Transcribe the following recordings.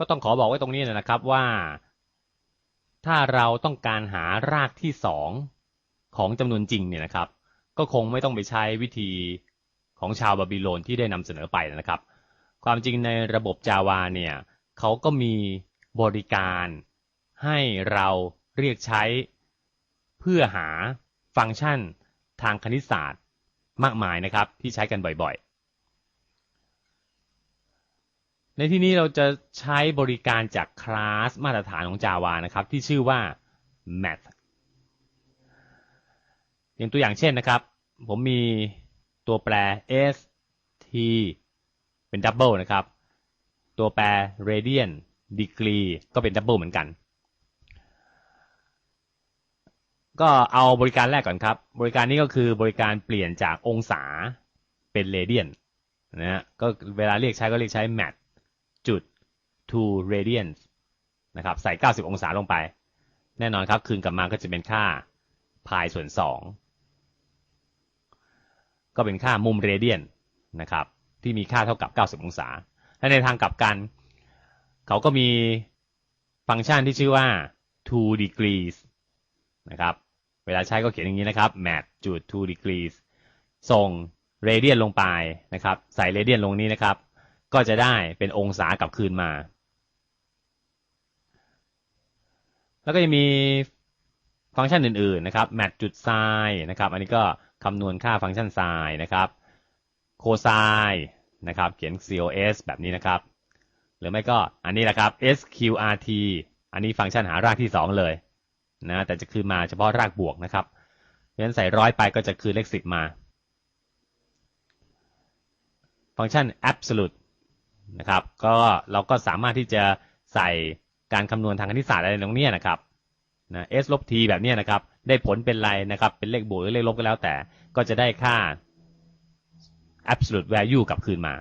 ก็ต้องขอบอกไว้ตรงนี้นะครับว่า ถ้าเราต้องการหารากที่สองของจำนวนจริงเนี่ยนะครับ ก็คงไม่ต้องไปใช้วิธีของชาวบาบิโลนที่ได้นำเสนอไปนะครับ ความจริงในระบบจาวาเนี่ยเขาก็มีบริการให้เราเรียกใช้เพื่อหาฟังก์ชันทางคณิตศาสตร์มากมายนะครับที่ใช้กันบ่อยๆ ในที่นี้เราจะใช้บริการจากคลาสมาตรฐานของ Java นะครับ ที่ชื่อว่า Math อย่างตัวอย่างเช่นนะครับ ผมมีตัวแปร s t เป็นดับเบิลนะครับ ตัวแปร radian degree ก็เป็นดับเบิลเหมือนกัน ก็เอาบริการแรกก่อนครับ บริการนี้ก็คือบริการเปลี่ยนจากองศาเป็นเรเดียนนะฮะก็เวลาเรียกใช้ก็เรียกใช้ mat จุด to radians นะครับ ใส่ 90 องศาลงไป แน่นอนครับ คืนกลับมาก็จะเป็นค่า pi ส่วน 2 ก็เป็นค่ามุมเรเดียนนะครับ ที่มีค่าเท่ากับ 90 องศา และในทางกลับกัน เขาก็มีฟังก์ชันที่ชื่อว่า two degrees นะครับ เวลาใช้ก็เขียนอย่างนี้นะครับ mat จุด two degrees ส่งเรเดียนลงไปนะครับ ใส่เรเดียนลงนี้นะครับ ก็จะได้เป็นองศากลับคืนมา แล้วก็จะมีฟังก์ชันอื่นๆนะครับ mat จุด sin นะครับ อันนี้ก็คำนวณค่าฟังก์ชัน sin นะครับ cosine นะครับ เขียน cos แบบนี้นะครับ หรือไม่ก็อันนี้แหละครับ sqrt อันนี้ฟังก์ชันหารากที่ 2 เลยนะแต่จะคืนมาเฉพาะรากบวกนะครับเพราะฉะนั้นใส่ร้อยไปก็จะคืนเลขสิบมา ฟังก์ชัน absolute นะครับ ก็เราก็สามารถที่จะใส่การคำนวณทางคณิตศาสตร์อะไรตรงนี้นะครับนะ s ลบ t แบบนี้นะครับ ได้ผลเป็นไรนะครับ เป็นเลขบวกหรือเลขลบก็แล้วแต่ ก็จะได้ค่า absolute value กลับคืนมา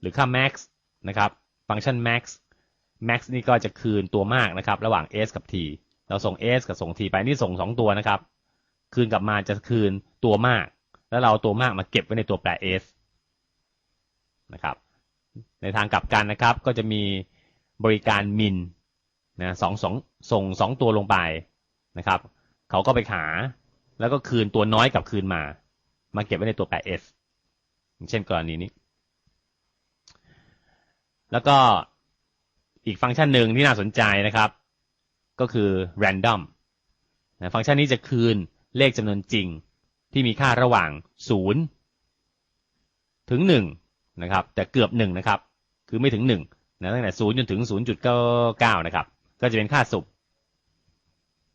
หรือค่า max นะครับ ฟังก์ชัน max max นี่ก็จะคืนตัวมากนะครับ ระหว่าง s กับ t เราส่ง s กับส่ง t ไปนี่ส่งสองตัวนะครับ คืนกลับมาจะคืนตัวมาก แล้วเราตัวมากมาเก็บไว้ในตัวแปร s นะครับ ในทางกลับกันนะครับ ก็จะมีบริการ min นะสองสองส่งสองตัวลงไปนะครับ เขาก็ไปหาแล้วก็คืนตัวน้อยกลับคืนมา มาเก็บไว้ในตัวแปร s อย่างเช่นกรณีนี้ แล้วก็อีกฟังก์ชันหนึ่งที่น่าสนใจนะครับ ก็คือ random นะฟังก์ชันนี้จะคืนเลขจำนวนจริงที่มีค่าระหว่าง 0 ถึง 1 นะครับ แต่เกือบ1นะครับ คือไม่ถึง1นะตั้งแต่0จนถึง0.99นะครับ ก็จะเป็นค่าสุ่ม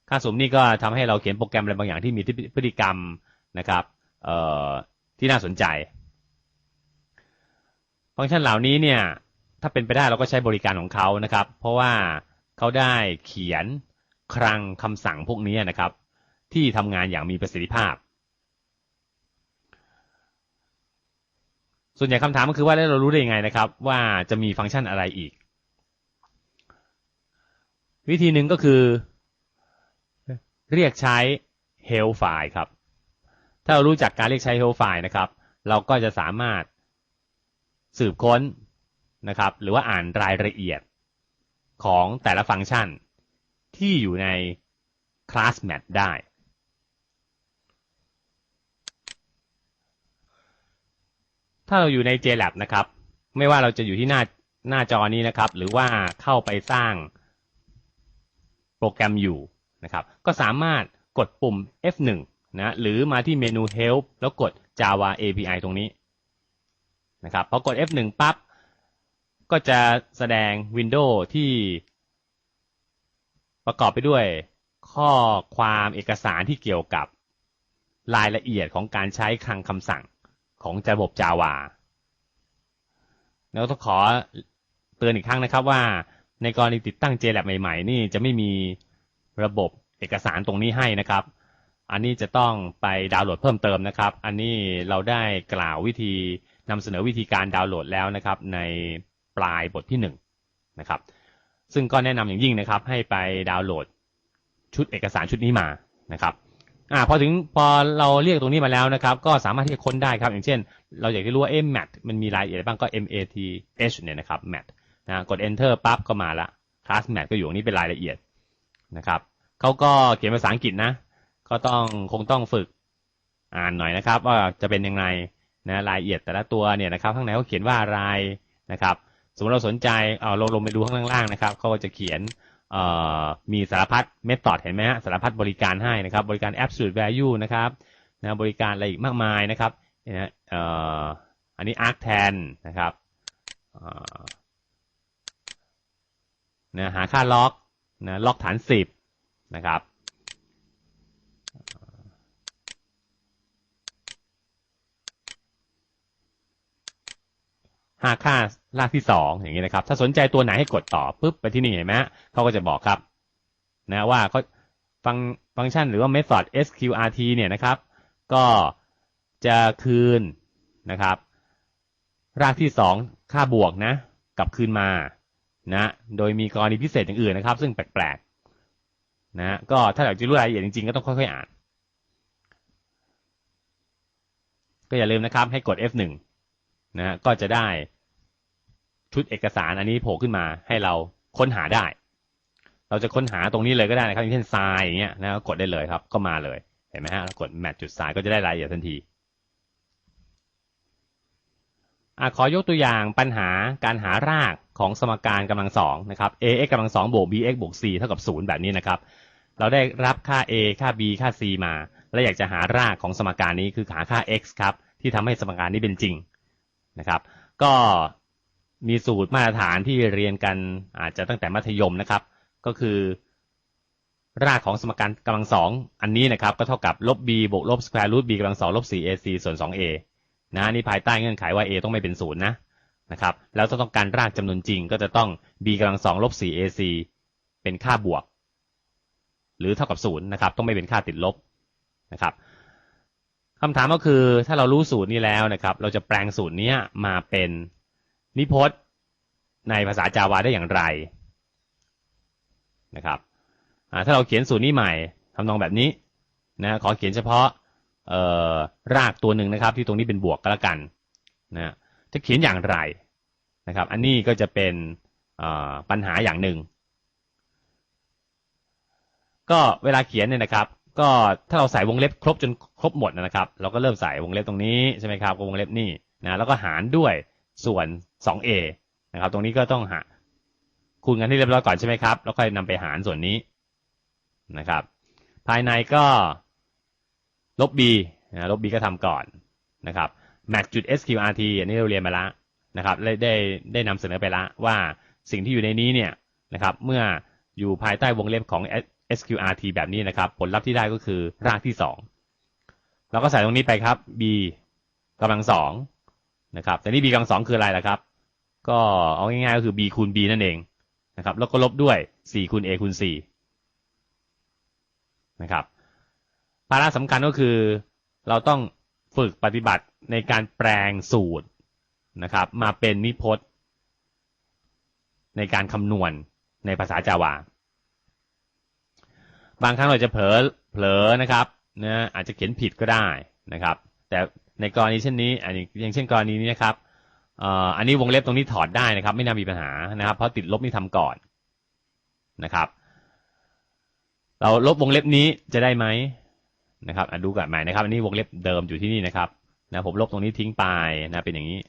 ค่าสุ่มนี่ก็ทำให้เราเขียนโปรแกรมอะไรบางอย่างที่มีพฤติกรรมนะครับที่น่าสนใจ ฟังก์ชันเหล่านี้เนี่ยถ้าเป็นไปได้เราก็ใช้บริการของเขานะครับ เพราะว่าเขาได้เขียนคลังคำสั่งพวกนี้นะครับ ที่ทำงานอย่างมีประสิทธิภาพ ส่วนใหญ่คำถามก็คือว่าแล้วเรารู้ได้ยังไงนะครับ ว่าจะมีฟังก์ชันอะไรอีก วิธีหนึ่งก็คือ เรียกใช้ help file ครับ ถ้าเรารู้จักการเรียกใช้ help file นะครับ เราก็จะสามารถสืบค้นนะครับ หรือว่าอ่านรายละเอียดของแต่ละฟังก์ชันที่อยู่ใน class mat ได้ ถ้าเราอยู่ใน JLab นะครับ ไม่ว่าเราจะอยู่ที่หน้าหน้าจอนี้นะครับ หรือว่าเข้าไปสร้างโปรแกรมอยู่นะครับ ก็สามารถกดปุ่ม F1 นะหรือมาที่เมนู Help แล้วกด Java API ตรงนี้นะครับพอกด F1 ปั๊บ ก็จะแสดงวินโดว์ที่ประกอบไปด้วยข้อความเอกสารที่เกี่ยวกับรายละเอียดของการใช้คลังคำสั่ง ของระบบ Java แล้วต้องขอเตือนอีกครั้งนะครับว่าในกรณีติดตั้ง JLab ใหม่ ๆ นี่จะไม่มีระบบเอกสารตรงนี้ให้นะครับ อันนี้จะต้องไปดาวน์โหลดเพิ่มเติมนะครับ อันนี้เราได้กล่าววิธีนำเสนอวิธีการดาวน์โหลดแล้วนะครับ ในปลายบทที่หนึ่งนะครับ ซึ่งก็แนะนำอย่างยิ่งนะครับ ให้ไปดาวน์โหลดชุดเอกสารชุดนี้มานะครับ อ่าพอถึงพอเราเรียกตรงนี้มาแล้วนะครับ ก็สามารถที่จะค้นได้ครับ อย่างเช่น เราอยากจะรู้ว่า m mat มันมีรายละเอียดบ้างก็ m a t h เนี่ยนะครับ mat นะกด enter ปั๊บก็มาละ class mat ก็อยู่ตรงนี้เป็นรายละเอียดนะครับเขาก็เขียนภาษาอังกฤษนะ ก็ต้องคงต้องฝึกอ่านหน่อยนะครับ ว่าจะเป็นยังไงนะรายละเอียดแต่ละตัวเนี่ยนะครับ ข้างในเขาเขียนว่าอะไรนะครับ สมมติเราสนใจเอาลงลงไปดูข้างล่างนะครับเขาก็จะเขียน มีสารพัดเมธอดเห็นไหมฮะสารพัดบริการให้นะครับ บริการ absolute value นะครับนะบริการอะไรอีกมากมายนะครับนะอันนี้ arc แทนะครับนะหาค่าล็อกนะล็อกฐานสิบนะครับ ห้าค่ารากที่สองอย่างนี้นะครับ ถ้าสนใจตัวไหนให้กดต่อปุ๊บไปที่นี่เห็นไหมเขาก็จะบอกครับ นะว่าเขาฟังฟังก์ชันหรือว่า method sqrt เนี่ยนะครับ ก็จะคืนนะครับ รากที่สองค่าบวกนะกลับคืนมานะ โดยมีกรณีพิเศษอย่างอื่นนะครับ ซึ่งแปลกๆนะก็ถ้าอยากจะรู้รายละเอียดจริงๆก็ต้องค่อยๆอ่าน ก็อย่าลืมนะครับให้กด F1 นะก็จะได้ชุดเอกสารอันนี้โผล่ขึ้นมาให้เราค้นหาได้ เราจะค้นหาตรงนี้เลยก็ได้นะครับอย่างเช่นทรายอย่างเงี้ยนะกดได้เลยครับ ก็มาเลยเห็นไหมฮะกดแมทจุดทรายก็จะได้รายละเอียดทันทีอขอยกตัวอย่างปัญหาการหารากของสมการกำลังสองนะครับ ax กำลังสองบวก bx บวก c เท่ากับศูนย์แบบนี้นะครับ เราได้รับค่า a ค่า b ค่า c มา และอยากจะหารากของสมการนี้คือหาค่า x ครับที่ทำให้สมการนี้เป็นจริง นะครับ ก็มีสูตรมาตรฐานที่เรียนกันอาจจะตั้งแต่มัธยมนะครับ ก็คือ รากของสมการกำลังสองอันนี้นะครับ ก็เท่ากับลบ b บวกลบ square root b กำลังสองลบ 4ac ส่วน 2a นะนี่ภายใต้เงื่อนไขว่า a ต้องไม่เป็นศูนย์นะนะครับ แล้วถ้าต้องการรากจำนวนจริง ก็จะต้อง b กำลังสองลบ 4ac เป็นค่าบวก หรือเท่ากับศูนย์นะครับ ต้องไม่เป็นค่าติดลบนะครับ คำถามก็คือถ้าเรารู้สูตรนี้แล้วนะครับ เราจะแปลงสูตรนี้มาเป็นนิพจน์ในภาษาจาวาได้อย่างไรนะครับถ้าเราเขียนสูตรนี้ใหม่ทำนองแบบนี้นะขอเขียนเฉพาะรากตัวหนึ่งนะครับ ที่ตรงนี้เป็นบวกก็แล้วกันนะจะเขียนอย่างไรนะครับ อันนี้ก็จะเป็นปัญหาอย่างหนึ่งก็เวลาเขียนเนี่ยนะครับ ก็ถ้าเราใส่วงเล็บครบจนครบหมดนะครับ เราก็เริ่มใส่วงเล็บตรงนี้ใช่ไหมครับกับวงเล็บนี่นะแล้วก็หารด้วยส่วน 2a นะครับ ตรงนี้ก็ต้องหาคูณกันที่เรียบร้อยก่อนใช่ไหมครับ แล้วค่อยนำไปหารส่วนนี้นะครับ ภายในก็ลบ b นะลบ b ก็ทำก่อนนะครับ max จุด sqrt อันนี้เราเรียนมาแล้วนะครับได้ได้ได้นำเสนอไปแล้วว่าสิ่งที่อยู่ในนี้เนี่ยนะครับ เมื่ออยู่ภายใต้วงเล็บของ sqrt แบบนี้นะครับ ผลลัพธ์ที่ได้ก็คือรากที่สองเราก็ใส่ตรงนี้ไปครับ b กำลังสองนะครับ แต่นี่ b กำลังสองคืออะไรล่ะครับ ก็เอาง่ายๆก็คือ b คูณ b นั่นเองนะครับ แล้วก็ลบด้วย 4 คูณ a คูณ 4 นะครับ ภาระสำคัญก็คือเราต้องฝึกปฏิบัติในการแปลงสูตรนะครับ มาเป็นนิพจน์ ในการคำนวณในภาษาจาวา บางครั้งเราจะเผลอเผลอนะครับนะอาจจะเขียนผิดก็ได้นะครับ แต่ในกรณีเช่นนี้อันนี้อย่างเช่นกรณีนี้นะครับอันนี้วงเล็บตรงนี้ถอดได้นะครับ ไม่น่ามีปัญหานะครับ เพราะติดลบนี่ทำก่อนนะครับ เราลบวงเล็บนี้จะได้ไหมนะครับดูกันใหม่นะครับ อันนี้วงเล็บเดิมอยู่ที่นี่นะครับนะผมลบตรงนี้ทิ้งไปนะเป็นอย่างนี้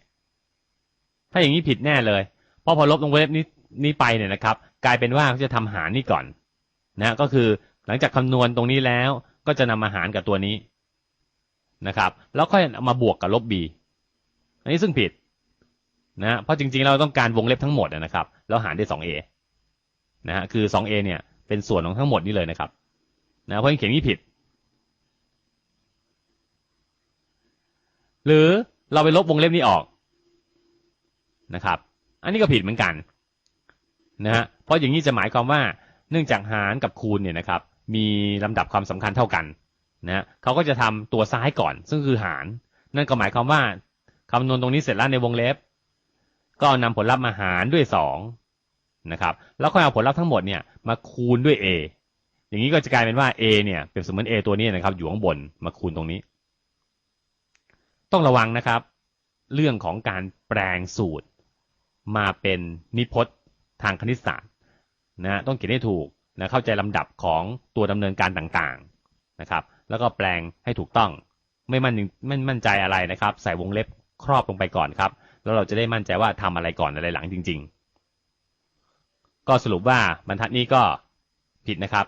ถ้าอย่างนี้ผิดแน่เลยเพราะพอลบวงเล็บนี้นี้ไปเนี่ยนะครับ กลายเป็นว่าเขาจะทำหารนี่ก่อนนะก็คือ หลังจากคำนวณตรงนี้แล้วก็จะนำมาหารกับตัวนี้นะครับ แล้วค่อยมาบวกกับลบ b อันนี้ซึ่งผิดนะเพราะจริงๆเราต้องการวงเล็บทั้งหมดนะครับ แล้วหารด้วย 2a นะฮะคือ 2a เนี่ยเป็นส่วนของทั้งหมดนี้เลยนะครับนะเพราะเขียนนี้ผิด หรือเราไปลบวงเล็บนี้ออกนะครับ อันนี้ก็ผิดเหมือนกันนะฮะเพราะอย่างนี้จะหมายความว่าเนื่องจากหารกับคูณเนี่ยนะครับ มีลำดับความสำคัญเท่ากันนะเขาก็จะทำตัวซ้ายก่อน ซึ่งคือหาร นั่นก็หมายความว่าคำนวณตรงนี้เสร็จแล้วในวงเล็บ ก็นำผลลัพธ์มาหารด้วยสองนะครับ แล้วค่อยเอาผลลัพธ์ทั้งหมดเนี่ยมาคูณด้วย a อย่างนี้ก็จะกลายเป็นว่า a เนี่ยเป็นสมมติ a ตัวนี้นะครับ อยู่ข้างบนมาคูณตรงนี้ ต้องระวังนะครับ เรื่องของการแปลงสูตรมาเป็นนิพจน์ทางคณิตศาสตร์นะต้องเขียนให้ถูก นะเข้าใจลำดับของตัวดำเนินการต่างๆนะครับ แล้วก็แปลงให้ถูกต้อง ไม่มั่นไม่มั่นใจอะไรนะครับ ใส่วงเล็บครอบลงไปก่อนครับ แล้วเราจะได้มั่นใจว่าทำอะไรก่อนอะไรหลังจริง ๆ ก็สรุปว่าบรรทัดนี้ก็ผิดนะครับ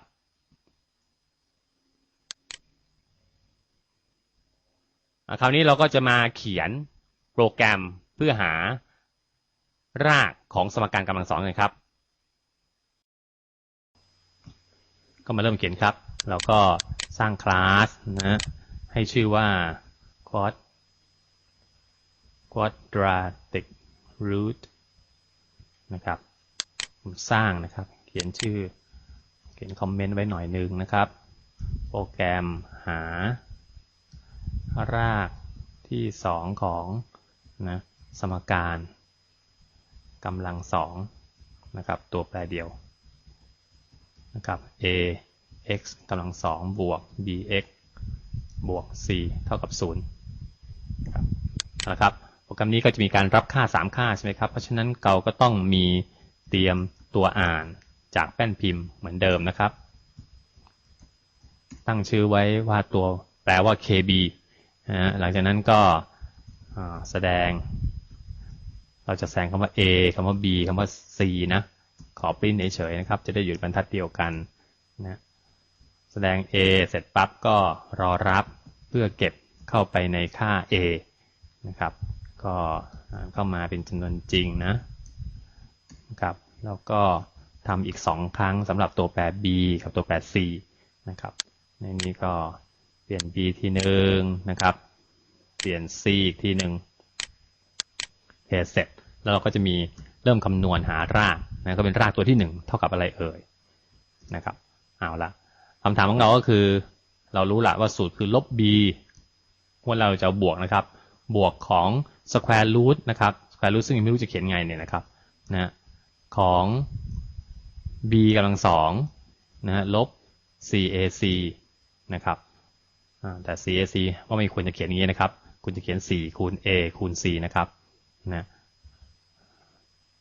คราวนี้เราก็จะมาเขียนโปรแกรมเพื่อหารากของสมการกำลังสองกันครับ ก็มาเริ่มเขียนครับเราก็สร้างคลาสนะให้ชื่อว่า quad quadratic root นะครับผมสร้างนะครับ เขียนชื่อ เขียนคอมเมนต์ไว้หน่อยนึงนะครับ โปรแกรมหา รากที่สองของนะสมการกำลังสองนะครับ ตัวแปรเดียว นะครับ a x กำลังสองบวก b x บวก c เท่ากับ0นะครับนะครับโปรแกรมนี้ก็จะมีการรับค่า 3 ค่าใช่ไหมครับ เพราะฉะนั้นเราก็ต้องมีเตรียมตัวอ่านจากแป้นพิมพ์เหมือนเดิมนะครับ ตั้งชื่อไว้ว่าตัวแปลว่า kb นะหลังจากนั้นก็แสดง เราจะแสดงคำว่า a คำว่า b คำว่า c นะ ขอปริ้นเฉยๆนะครับ จะได้หยุดบรรทัดเดียวกันนะแสดง a เสร็จปั๊บก็รอรับเพื่อเก็บเข้าไปในค่า a นะครับ ก็เข้ามาเป็นจำนวนจริงนะนะครับ แล้วก็ทำอีก 2 ครั้งสำหรับตัวแปร b กับตัวแปร c นะครับ ในนี้ก็เปลี่ยน b ทีหนึ่งนะครับ เปลี่ยน c อีกทีหนึ่งเพจเสร็จแล้วเราก็จะมีเริ่มคำนวณหาราก นะก็เป็นรากตัวที่1เท่ากับอะไรเอ่ยนะครับเอาละคำถามของเราก็คือ เรารู้ละว่าสูตรคือลบ b ว่าเราจะบวกนะครับ บวกของ square root นะครับ square root ซึ่งไม่รู้จะเขียนไงเนี่ยนะครับนะของ b กำลังสองนะลบ cac นะครับแต่ cac ว่าไม่ควรจะเขียนอย่างนี้นะครับ คุณจะเขียน 4 คูณ a คูณ c นะครับนะ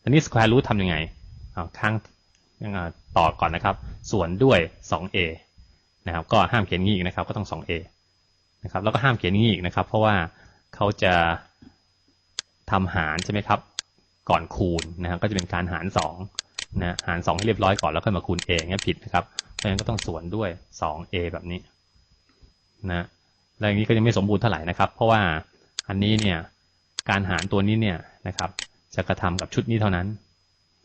ทีนี้ square root ทำยังไง ข้างต่อก่อนนะครับ ส่วนด้วย 2a นะครับ ก็ห้ามเขียนงี้อีกนะครับ ก็ต้อง 2a นะครับ แล้วก็ห้ามเขียนงี้อีกนะครับ เพราะว่าเขาจะทำหารใช่ไหมครับ ก่อนคูณนะครับ ก็จะเป็นการหาร2นะหาร 2 ให้เรียบร้อยก่อนแล้วค่อยมาคูณ a เงี้ยผิดนะครับ เพราะฉะนั้นก็ต้องส่วนด้วย 2a แบบนี้นะแล้วอย่างนี้ก็ยังไม่สมบูรณ์เท่าไหร่นะครับ เพราะว่าอันนี้เนี่ยการหารตัวนี้เนี่ยนะครับ จะกระทำกับชุดนี้เท่านั้น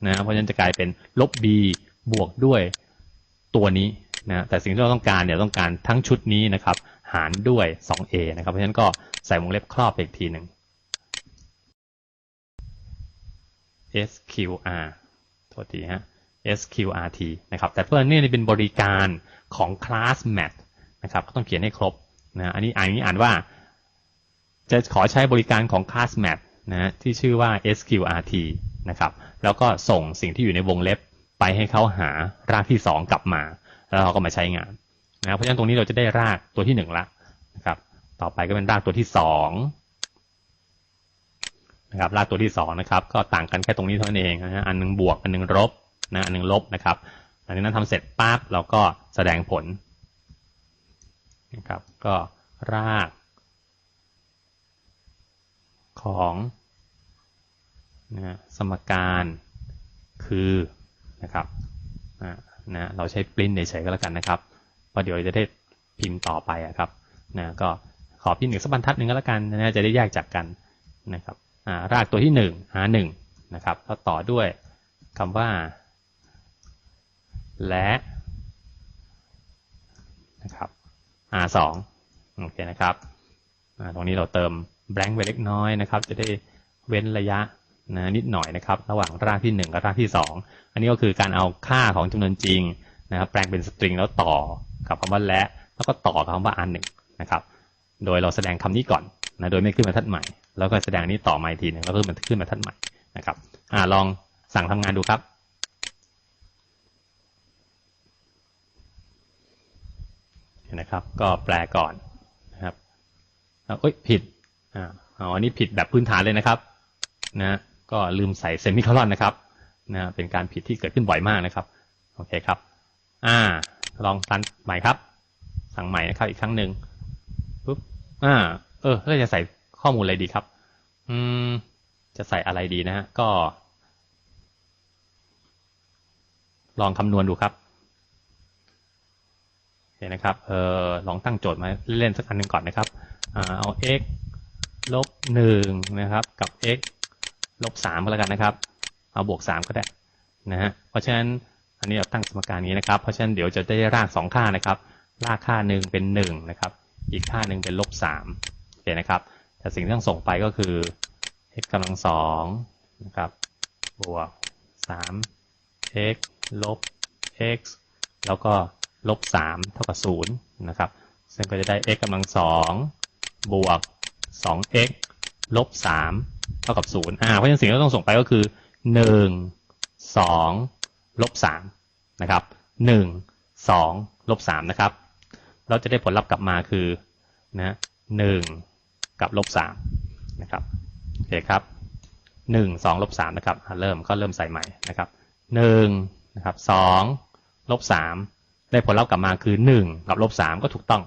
นะเพราะฉะนั้นจะกลายเป็นลบ b บวกด้วยตัวนี้นะแต่สิ่งที่เราต้องการเนี่ยต้องการทั้งชุดนี้นะครับหารด้วย 2a นะครับ เพราะฉะนั้นก็ใส่วงเล็บครอบไปอีกทีหนึ่ง sqr โทษทีฮะ sqrt นะครับ แต่เพื่อนนี่เป็นบริการของ class math นะครับ ก็ต้องเขียนให้ครบนะอันนี้อ่านนี้อ่านว่า จะขอใช้บริการของ class math นะที่ชื่อว่า sqrt นะครับ แล้วก็ส่งสิ่งที่อยู่ในวงเล็บไปให้เขาหารากที่2กลับมา แล้วเราก็มาใช้งานนะเพราะฉะนั้นตรงนี้เราจะได้รากตัวที่1ละนะครับ ต่อไปก็เป็นรากตัวที่2นะครับรากตัวที่2นะครับ ก็ต่างกันแค่ตรงนี้เท่านั้นเองนะอันนึงบวกอันนึงลบนะอันนึงลบนะครับหลังจากนั้นทำเสร็จปั๊บเราก็แสดงผลนะครับ ก็รากของ นะสมการคือนะครับนะนะเราใช้ปริ้นเฉยๆก็แล้วกันนะครับเพราะเดี๋ยวจะได้พิมพ์ต่อไปครับนะก็ขอพิมพ์หนึ่งสักบรรทัดหนึ่งก็แล้วกันนะจะได้แยกจากกันนะครับรากตัวที่หนึ่งหาหนึ่งนะครับแล้วต่อด้วยคำว่า และนะครับ r สองโอเคนะครับตรงนี้เราเติม blank ไว้เล็กน้อยนะครับ จะได้เว้นระยะ นะนิดหน่อยนะครับระหว่างรากที่ 1 กับรากที่ 2 อันนี้ก็คือการเอาค่าของจำนวนจริงนะครับแปลงเป็นสตริงแล้วต่อกับคำว่าและ แล้วก็ต่อกับคำว่าอันหนึ่งนะครับโดยเราแสดงคำนี้ก่อนนะโดยไม่ขึ้นบรรทัดใหม่ แล้วก็แสดงนี้ต่อมาอีกทีหนึ่งแล้วก็มันขึ้นบรรทัดใหม่นะครับอ่าลองสั่งทำงานดูครับนะครับ ก็แปลก่อนนะครับเอ้ยผิดอ่าอ๋ออันนี้ผิดแบบพื้นฐานเลยนะครับนะ ก็ลืมใส่เซมิคอลอนนะครับนะเป็นการผิดที่เกิดขึ้นบ่อยมากนะครับ โอเคครับ อ่า ลองตันใหม่ครับ สั่งใหม่นะครับอีกครั้งหนึ่งปุ๊บอ่า เออเราจะใส่ข้อมูลอะไรดีครับ อืม จะใส่อะไรดีนะฮะก็ ลองคำนวณดูครับเห็นนะครับ เออลองตั้งโจทย์มาเล่นสักอันหนึ่งก่อนนะครับอ่าเอา x ลบหนึ่งนะครับ กับ x ลบสามก็แล้วกันนะครับ เอาบวกสามก็ได้นะฮะเพราะฉะนั้นอันนี้เราตั้งสมการนี้นะครับ เพราะฉะนั้นเดี๋ยวจะได้รากสองค่านะครับรากค่าหนึ่งเป็นหนึ่งนะครับ อีกค่าหนึ่งเป็นลบสามโอเคนะครับ แต่สิ่งที่ต้องส่งไปก็คือ x กำลังสองนะครับบวกสาม x ลบ x แล้วก็ลบสามเท่ากับศูนย์นะครับ ซึ่งก็จะได้ x กำลังสองบวกสอง x ลบสาม เท่ากับศูนย์อ่าเพราะฉะนั้นสิ่งที่เราต้องส่งไปก็คือหนึ่งสองลบสามนะครับหนึ่งสองลบสามนะครับ เราจะได้ผลลัพธ์กลับมาคือนะหนึ่งกับลบสามนะครับโอเคครับหนึ่งสองลบสามนะครับเริ่มก็เริ่มใส่ใหม่นะครับหนึ่งนะครับสองลบสามได้ผลลัพธ์กลับมาคือหนึ่งกับลบสามก็ถูกต้อง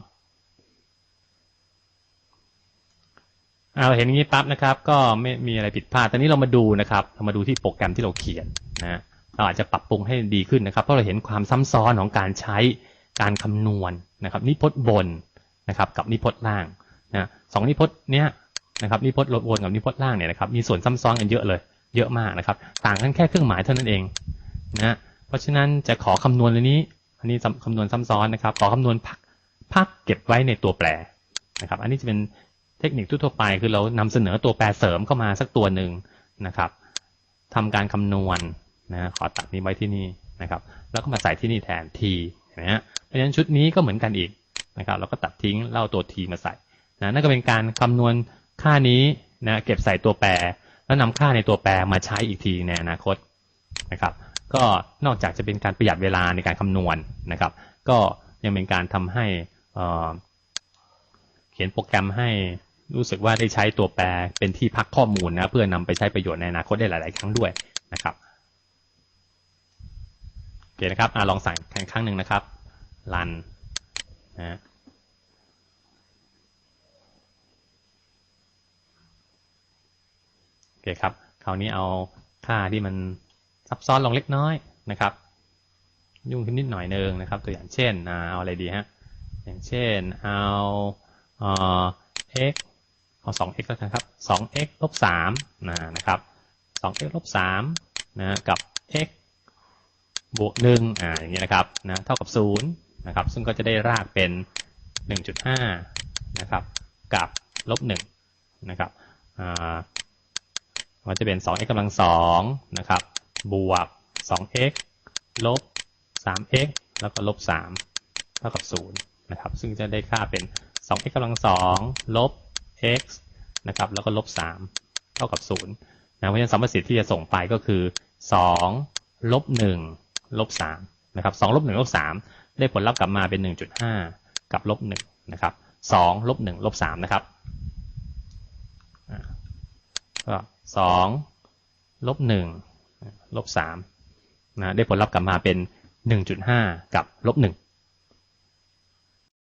เอาเห็นอย่างนี้ปั๊บนะครับ ก็ไม่มีอะไรผิดพลาด ตอนนี้เรามาดูนะครับ เรามาดูที่โปรแกรมที่เราเขียนนะฮะเราอาจจะปรับปรุงให้ดีขึ้นนะครับ เพราะเราเห็นความซ้ำซ้อนของการใช้การคำนวณนะครับ นิพจน์บนนะครับ กับนิพจน์ล่างนะสองนิพจน์เนี้ยนะครับนิพจน์บนกับนิพจน์ล่างเนี่ยนะครับมีส่วนซ้ำซ้อนกันเยอะเลย เยอะมากนะครับ ต่างกันแค่เครื่องหมายเท่านั้นเองนะเพราะฉะนั้นจะขอคำนวณอันนี้ อันนี้คำนวณซ้ำซ้อนนะครับ ขอคำนวณพักพักเก็บไว้ในตัวแปรนะครับ อันนี้จะเป็น เทคนิคทั่วไปคือเรานำเสนอตัวแปรเสริมเข้ามาสักตัวหนึ่งนะครับทำการคำนวณนะขอตัดนี้ไว้ที่นี่นะครับแล้วก็มาใส่ที่นี่แทน t เห็นไหมฮะเพราะฉะนั้นชุดนี้ก็เหมือนกันอีกนะครับเราก็ตัดทิ้งเล่าตัว t มาใส่นะนั่นก็เป็นการคำนวณค่านี้นะเก็บใส่ตัวแปร แล้วนำค่าในตัวแปรมาใช้อีกทีในอนาคตนะครับก็นอกจากจะเป็นการประหยัดเวลาในการคำนวณนะครับ ก็ยังเป็นการทำให้เอ่อเขียนโปรแกรมให้ รู้สึกว่าได้ใช้ตัวแปรเป็นที่พักข้อมูลนะเพื่อนำไปใช้ประโยชน์ในอนาคตได้หลาย ๆ ครั้งด้วยนะครับโอเคนะครับอลองสั่งอีกครั้งหนึ่งนะครับ run นะโอเคครับคราวนี้เอาค่าที่มันซับซ้อนลงเล็กน้อยนะครับ ยุ่งขึ้นนิดหน่อยนึงนะครับ ตัวอย่างเช่นเอาอะไรดีฮะอย่างเช่นเอาเอ่อ x เอา 2x แล้วกันครับ 2x ลบ3นะนะครับ 2x ลบ3นะกับ x บวก1อ่าอย่างเงี้ยนะครับนะเท่ากับ0นะครับซึ่งก็จะได้รากเป็น 1.5นะครับกับลบ1นะครับอ่ามันจะเป็น 2x กำลัง2นะครับบวก 2x ลบ 3x แล้วก็ลบ 3 เท่ากับ 0 นะครับ ซึ่งจะได้ค่าเป็น 2x กำลัง2ลบ x นะครับ แล้วก็ลบ3เท่ากับ0นะเพราะฉะนั้นสัมประสิทธิ์ที่จะส่งไปก็คือ2ลบ1ลบ3นะครับ2ลบ1ลบ3ได้ผลลัพธ์กลับมาเป็น 1.5 กับลบ1นะครับ2ลบ1ลบ3นะครับอ่าก็2ลบ1ลบ3นะได้ผลลัพธ์กลับมาเป็น 1.5 กับลบ1